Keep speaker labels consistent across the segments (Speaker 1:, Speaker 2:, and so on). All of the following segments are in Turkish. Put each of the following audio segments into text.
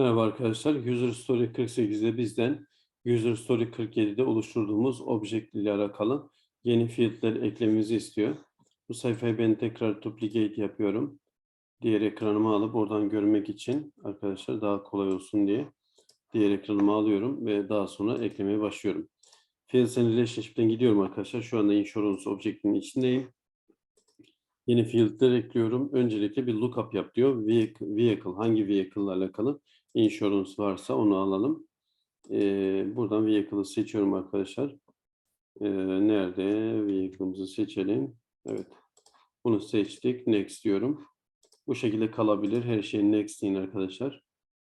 Speaker 1: Merhaba arkadaşlar. User Story 48'de bizden User Story 47'de oluşturduğumuz object ile alakalı yeni fieldler eklememizi istiyor. Bu sayfayı ben tekrar duplicate yapıyorum. Diğer ekranıma alıp oradan görmek için arkadaşlar daha kolay olsun diye diğer ekranıma alıyorum ve daha sonra eklemeye başlıyorum. Fields and Relationship'ten gidiyorum arkadaşlar. Şu anda Insurance Object'in içindeyim. Yeni fieldler ekliyorum. Öncelikle bir lookup yap diyor. Vehicle, hangi vehicle ile alakalı? insurance varsa onu alalım. Ee, buradan vehicle'ı seçiyorum arkadaşlar. Ee, nerede? Vehicle'ımızı seçelim. Evet. Bunu seçtik. Next diyorum. Bu şekilde kalabilir. Her şey next deyin arkadaşlar.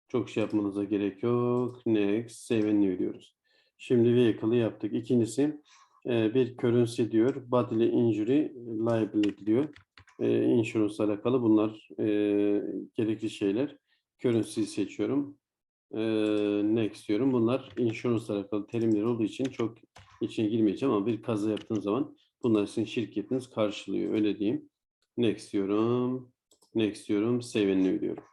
Speaker 1: Çok şey yapmanıza gerek yok. Next. Save diyoruz. Şimdi vehicle'ı yaptık. İkincisi e, bir currency diyor. Bodily injury liability diyor. E, insurance alakalı bunlar e, gerekli şeyler. Currency seçiyorum. Ee, next diyorum. Bunlar insurance alakalı terimler olduğu için çok içine girmeyeceğim ama bir kaza yaptığın zaman bunlar sizin şirketiniz karşılıyor. Öyle diyeyim. Next diyorum. Next diyorum. Save and diyorum.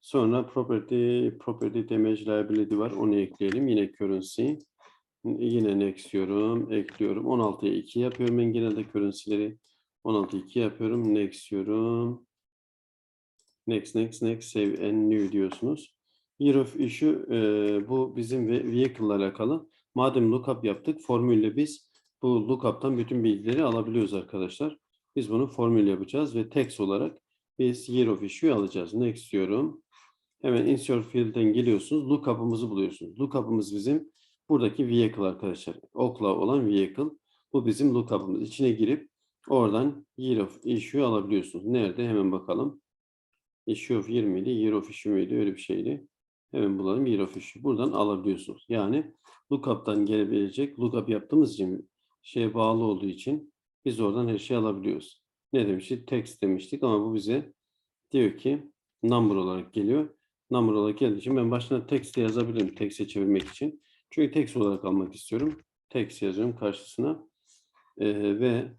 Speaker 1: Sonra property, property damage liability var. Onu ekleyelim. Yine currency. Yine next diyorum. Ekliyorum. 16'ya 2 yapıyorum ben genelde currency'leri. 16 2 yapıyorum. Next diyorum. Next, next, next, save and new diyorsunuz. Year of issue e, bu bizim vehicle ile alakalı. Madem lookup yaptık formülle biz bu lookup'tan bütün bilgileri alabiliyoruz arkadaşlar. Biz bunu formül yapacağız ve text olarak biz year of issue alacağız. Next diyorum. Hemen insert field'den geliyorsunuz. Lookup'ımızı buluyorsunuz. Lookup'ımız bizim buradaki vehicle arkadaşlar. Okla olan vehicle. Bu bizim lookup'ımız. İçine girip oradan year of issue alabiliyorsunuz. Nerede? Hemen bakalım. Issue of 20 idi, year of issue miydi? Öyle bir şeydi. Hemen bulalım year of issue. Buradan alabiliyorsunuz. Yani lookup'tan gelebilecek, lookup yaptığımız için şeye bağlı olduğu için biz oradan her şeyi alabiliyoruz. Ne demiştik? Text demiştik ama bu bize diyor ki number olarak geliyor. Number olarak geldiği için ben başına text yazabilirim text'e çevirmek için. Çünkü text olarak almak istiyorum. Text yazıyorum karşısına. Ee, ve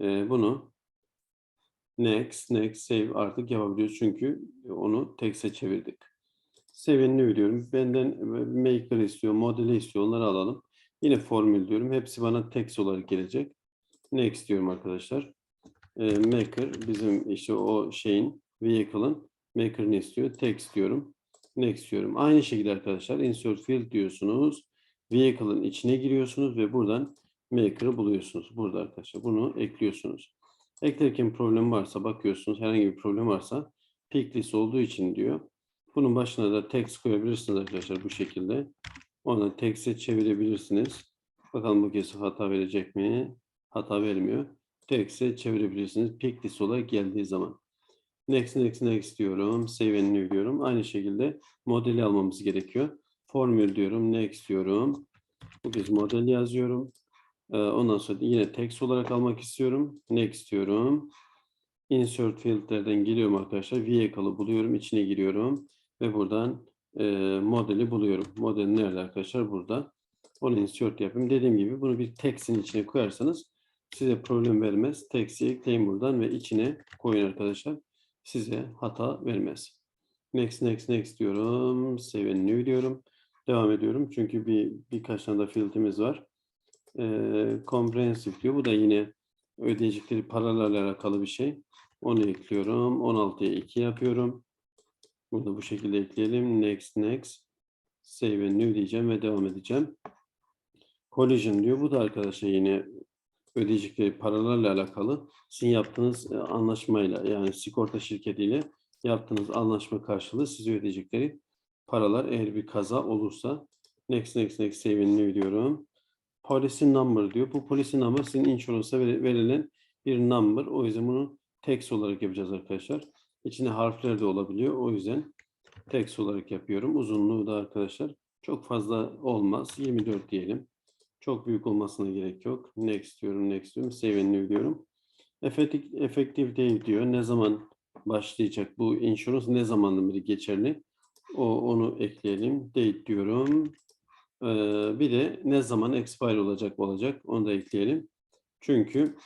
Speaker 1: e, bunu next, next, save artık yapabiliyoruz çünkü onu text'e çevirdik. Sevenini diyorum. Benden maker istiyor, modeli istiyor. Onları alalım. Yine formül diyorum. Hepsi bana text olarak gelecek. Next diyorum arkadaşlar. E, maker bizim işte o şeyin vehicle'ın maker'ını istiyor. Text diyorum. Next diyorum. Aynı şekilde arkadaşlar insert field diyorsunuz. Vehicle'ın içine giriyorsunuz ve buradan maker'ı buluyorsunuz. Burada arkadaşlar bunu ekliyorsunuz. Eklerken problem varsa bakıyorsunuz herhangi bir problem varsa pick list olduğu için diyor. Bunun başına da text koyabilirsiniz arkadaşlar bu şekilde. Onu text'e çevirebilirsiniz. Bakalım bu kez hata verecek mi? Hata vermiyor. Text'e çevirebilirsiniz. Pick list olarak geldiği zaman. Next, next, next diyorum. New diyorum. Aynı şekilde modeli almamız gerekiyor. Formül diyorum. Next diyorum. Bu kez model yazıyorum. Ee, ondan sonra yine text olarak almak istiyorum. Next diyorum. Insert field'lerden geliyorum arkadaşlar. Vehicle'ı buluyorum. içine giriyorum. Ve buradan e, modeli buluyorum. Model nerede arkadaşlar? Burada. Onu insert yapayım. Dediğim gibi bunu bir text'in içine koyarsanız size problem vermez. Text'i ekleyin buradan ve içine koyun arkadaşlar. Size hata vermez. Next, next, next diyorum. Save new diyorum. Devam ediyorum. Çünkü bir birkaç tane da field'imiz var e, comprehensive diyor. Bu da yine ödeyecekleri paralarla alakalı bir şey. Onu ekliyorum. 16'ya 2 yapıyorum. Bunu bu şekilde ekleyelim. Next, next. Save and new diyeceğim ve devam edeceğim. Collision diyor. Bu da arkadaşlar yine ödeyecekleri paralarla alakalı. Sizin yaptığınız anlaşmayla yani sigorta şirketiyle yaptığınız anlaşma karşılığı size ödeyecekleri paralar eğer bir kaza olursa next next next save and new diyorum policy number diyor. Bu policy number sizin insurance'a verilen bir number. O yüzden bunu text olarak yapacağız arkadaşlar. İçine harfler de olabiliyor. O yüzden text olarak yapıyorum. Uzunluğu da arkadaşlar çok fazla olmaz. 24 diyelim. Çok büyük olmasına gerek yok. Next diyorum, next diyorum. Save and new diyorum. Effective, effective date diyor. Ne zaman başlayacak bu insurance? Ne zamandan beri geçerli? O, onu ekleyelim. Date diyorum. Ee, bir de ne zaman expire olacak olacak onu da ekleyelim. Çünkü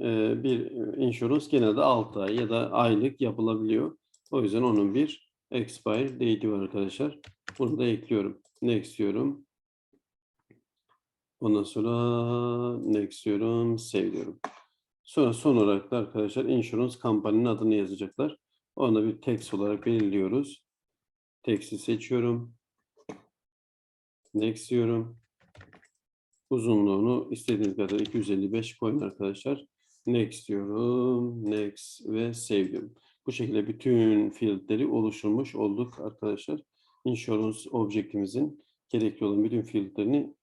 Speaker 1: e, bir insurance genelde 6 ay ya da aylık yapılabiliyor. O yüzden onun bir expire date'i var arkadaşlar. Bunu da ekliyorum. Next diyorum. Ondan sonra next diyorum. Save diyorum. Sonra son olarak da arkadaşlar insurance company'nin adını yazacaklar. Onu bir text olarak belirliyoruz. Text'i seçiyorum. Next diyorum. Uzunluğunu istediğiniz kadar 255 koyun arkadaşlar. Next diyorum. Next ve save diyorum. Bu şekilde bütün fieldleri oluşturmuş olduk arkadaşlar. Insurance objektimizin gerekli olan bütün fieldlerini